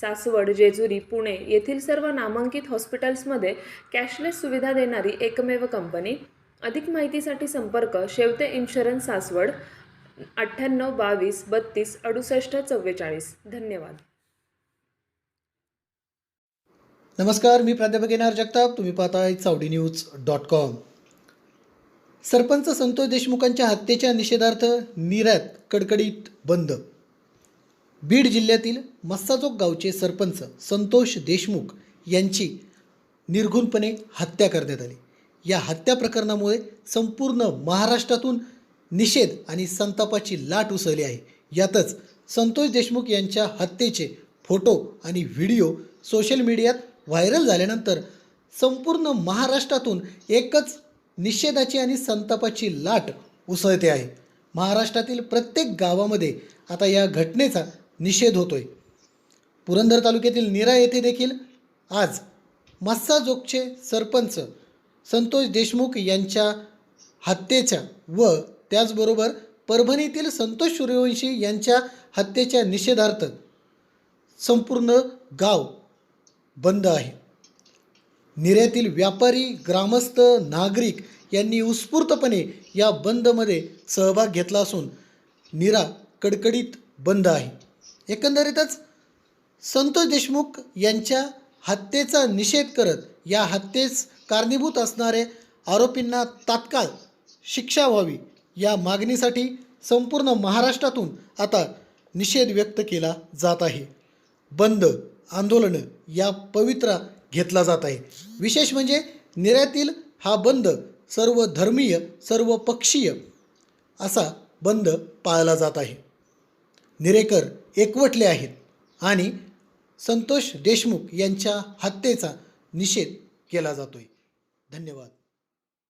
सासवड जेजुरी पुणे येथील सर्व नामांकित हॉस्पिटल्समध्ये कॅशलेस सुविधा देणारी एकमेव कंपनी. अधिक माहितीसाठी संपर्क शेवते इन्शुरन्स सासवड अठ्ठ्याण्णव बावीस बत्तीस अडुसष्ट चव्वेचाळीस. धन्यवाद. नमस्कार मी प्राध्यापक येणार जगताप. तुम्ही पाहताय Chavadi news dot com. Sarpanch Santosh देशमुखांच्या हत्येच्या निषेधार्थ निर्यात कडकडीत बंद. बीड जिल्ह्यातील मस्साचोक गावचे सरपंच संतोष देशमुख यांची निर्घुणपणे हत्या करण्यात आली. या हत्या प्रकरणामुळे संपूर्ण महाराष्ट्रातून निषेध आणि संतापाची लाट उसळली आहे. यातच संतोष देशमुख यांच्या हत्येचे फोटो आणि व्हिडिओ सोशल मीडियात व्हायरल झाल्यानंतर संपूर्ण महाराष्ट्रातून एकच निषेधाची आणि संतापाची लाट उसळते आहे. महाराष्ट्रातील प्रत्येक गावामध्ये आता या घटनेचा निषेध होतोय. पुरंदर तालुक्यातील निरा येथे देखील आज मस्साजोगचे सरपंच संतोष देशमुख यांच्या हत्येच्या व त्याचबरोबर परभणीतील संतोष सूर्यवंशी यांच्या हत्येच्या निषेधार्थ संपूर्ण गाव बंद आहे. निर्यातील व्यापारी ग्रामस्थ नागरिक यांनी उत्स्फूर्तपणे या बंदमध्ये सहभाग घेतला असून निरा कडकडीत बंद आहे. एकंदरीतच संतोष देशमुख यांच्या हत्येचा निषेध करत या हत्येस कारणीभूत असणारे आरोपींना तात्काळ शिक्षा व्हावी या मागणीसाठी संपूर्ण महाराष्ट्रातून आता निषेध व्यक्त केला जात आहे. बंद आंदोलनं या पवित्रा घेतला जात आहे. विशेष म्हणजे निर्यातील हा बंद सर्व धर्मीय सर्व पक्षीय असा बंद पाळला जात आहे. निरेकर एकवटले आहेत आणि संतोष देशमुख यांच्या हत्येचा निषेध केला जातोय. धन्यवाद.